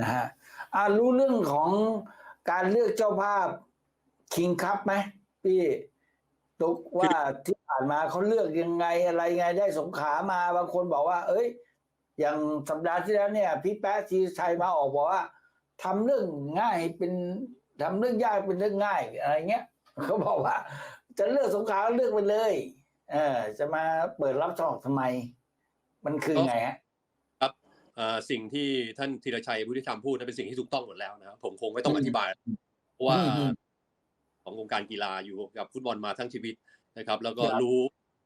นะฮะอ่ารู้เรื่องของการเลือกเจ้าภาพคิงคัพไหมพี่ตุกว่าที่ผ่านมาเขาเลือกยังไงอะไรไงได้สงขามาบางคนบอกว่า เอ้ย อย่างสัปดาห์ที่แล้วเนี่ย พี่แป๊ะทีชัยมาออกบอกว่าทำเรื่องง่ายเป็นทำเรื่องยากเป็นเรื่องง่ายอะไรเงี้ยเขาบอกว่า จะเลือกสงขาเลือกไปเลย เออจะมาเปิดรับสมัครทำไม มันคือไงฮะ สิ่งที่ท่านธีรชัยพุทธิธรรมพูดนั้นเป็นสิ่งที่ถูกต้องหมดแล้วนะครับผมคงไม่ต้องอืมอธิบายเพราะว่าอืมของวงการกีฬาอยู่กับฟุตบอลมาทั้งชีวิตนะครับ แล้วก็ครับรู้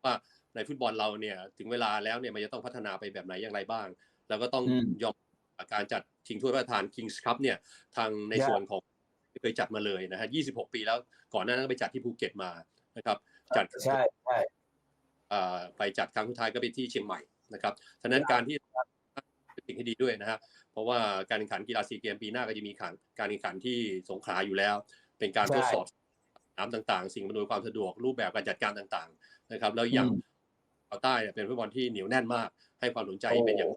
ว่าในฟุตบอลเราเนี่ย ถึงเวลาแล้วเนี่ยมันจะต้องพัฒนาไปแบบไหนอย่างไรบ้าง แล้วก็ต้องอืมยอมการจัดชิงถ้วยพระราชทานคิงส์คัพเนี่ย ทางในครับส่วนของเคยจัดมาเลยนะฮะ 26 ปีแล้วก่อนหน้านั้นก็ไปจัดที่ภูเก็ตมานะครับ จัดใช่ใช่เอ่อไปจัดครั้งสุดท้ายก็ไปที่เชียงใหม่นะครับฉะนั้นการที่เป็น สิ่งที่ดีด้วยนะฮะเพราะว่าการแข่งขันกีฬาซีเกมปีหน้าก็จะมีขันการแข่งขันที่สงขลาอยู่แล้ว เป็นการทดสอบสนามต่างๆ สิ่งอำนวยความสะดวกรูปแบบการจัดการต่างๆนะครับ แล้วอย่างอืมชาวใต้เนี่ยเป็นฟุตบอลที่เหนียวแน่นมาก ให้ความสนใจเป็นอย่าง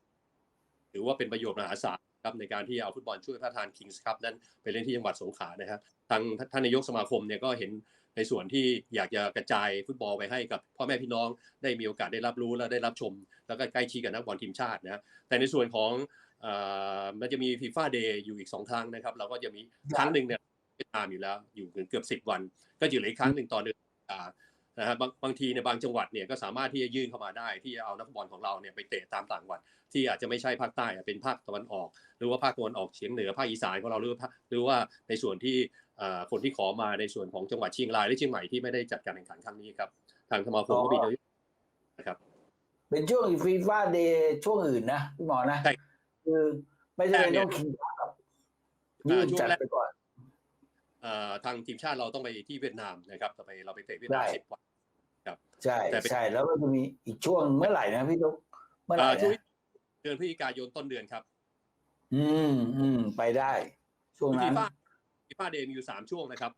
ถือว่าเป็นประโยชน์มหาศาลครับในการที่เอาฟุตบอลช่วยพระทานคิงส์ครับนั้นไปเล่นที่จังหวัดสงขลานะครับทางท่านนายกสมาคมเนี่ยก็เห็น ในส่วนที่อยากจะกระจายฟุตบอลไปให้กับพ่อแม่พี่น้องได้มีโอกาสได้รับรู้และได้รับชม แล้วก็ใกล้ชิดกับนักบอลทีมชาตินะแต่ในส่วนของเอ่อมันจะมีฟีฟ่าเดย์อยู่อีกสองครั้งนะครับ เราก็จะมีครั้งหนึ่งเนี่ยตามอยู่แล้วอยู่เกือบสิบวัน ก็อยู่หลายครั้งหนึ่งตอนเดือน นะฮะบางบางทีในยบางจังหวัดเนี่ยก็สามารถที่จะยื่นเข้ามาได้ ที่จะเอานักฟุตบอลของเราเนี่ยไปเตะตามต่างจังหวัด ที่อาจจะไม่ใช่ภาคใต้อะเป็นภาคตะวันออก หรือว่าภาคตะวันออกเฉียงเหนือภาคอีสานของเราหรือว่าภาคหรือว่าในส่วนที่เอ่อคนที่ขอมาในส่วนของจังหวัดเชียงรายหรือเชียงใหม่ที่ไม่ได้จัดการแข่งขันครั้งนี้ครับ ทางสมาคมก็มีนโยบายนะครับ เป็นช่วงฟีฟ่าเดย์ช่วงอื่นนะพี่หมอนะใช่คือไม่ใช่เป็นต้องคิงคัพยื่นจัดไปก่อนเอ่อ ทางทีมชาติเราต้องไปที่เวียดนามนะครับเราไปเราไปเตะเวียดนามได้สิบวันใช่แต่เป็นใช่แล้วก็จะมีอีกช่วงเมื่อไหร่นะพี่ตุ๊กเมื่อไหร่เอ่อช่วงนะเดือนพฤศจิกายนต้นเดือนครับ อืมอืมไปได้ ช่วงฟีนั้นฟ่าฟีฟ่าเดย์มีอยู่สามช่วงนะครับ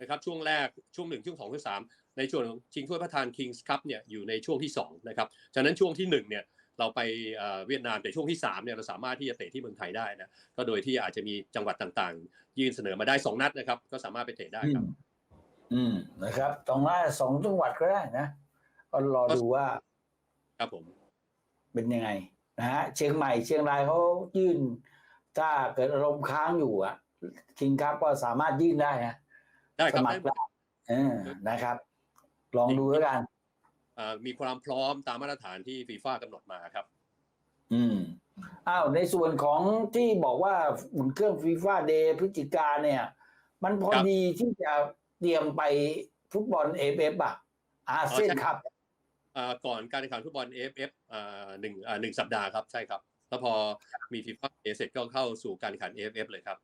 นะครับช่วงแรกช่วงหนึ่งช่วงสองช่วงสามในช่วงของชิงถ้วยพระราชทานคิงส์คัพเนี่ยอยู่ในช่วงที่สองนะครับฉะนั้นช่วงที่หนึ่งเนี่ย เราไปเอ่อเวียดนามแต่ช่วงที่สามเนี่ยเราสามารถที่จะเตะที่เมืองไทยได้นะก็โดยที่อาจจะมีจังหวัดต่างๆ ยื่นเสนอมาได้สองนัดนะครับ ก็สามารถไปเตะได้อืครัมบอืมนะครับตรงนั้นสองจังหวัดก็ได้นะก็รอดูว่า ครับผม เป็นยังไงนะฮะเชียงใหม่เชียงรายเขายื่น ถ้าเกิดอารมณ์ค้างอยู่อะคิงคัพก็สามารถยื่นได้นะได้คสรับมัครได้เออนะครับ ลองดูแล้วกันเอ่อ มีความพร้อมตามมาตรฐานที่ฟีฟ่ากำหนดมาครับ อืมอ้าวในส่วนของที่บอกว่าอุ่นเครื่องฟีฟ่าเดย์พฤศจิกาเนี่ย มันพอครับ ดีที่จะเตรียมไปฟุตบอลเอฟเอฟอะอาเซียนอ๋อใช่ครับ เอ่อก่อนการแข่งขันฟุตบอล AFF เอ่อหนึ่งเอ่อหนึ่งสัปดาห์ครับ ใช่ครับ แล้วพอมีฟีฟ่าเสร็จก็เข้าสู่การแข่งขัน AFF เลยครับ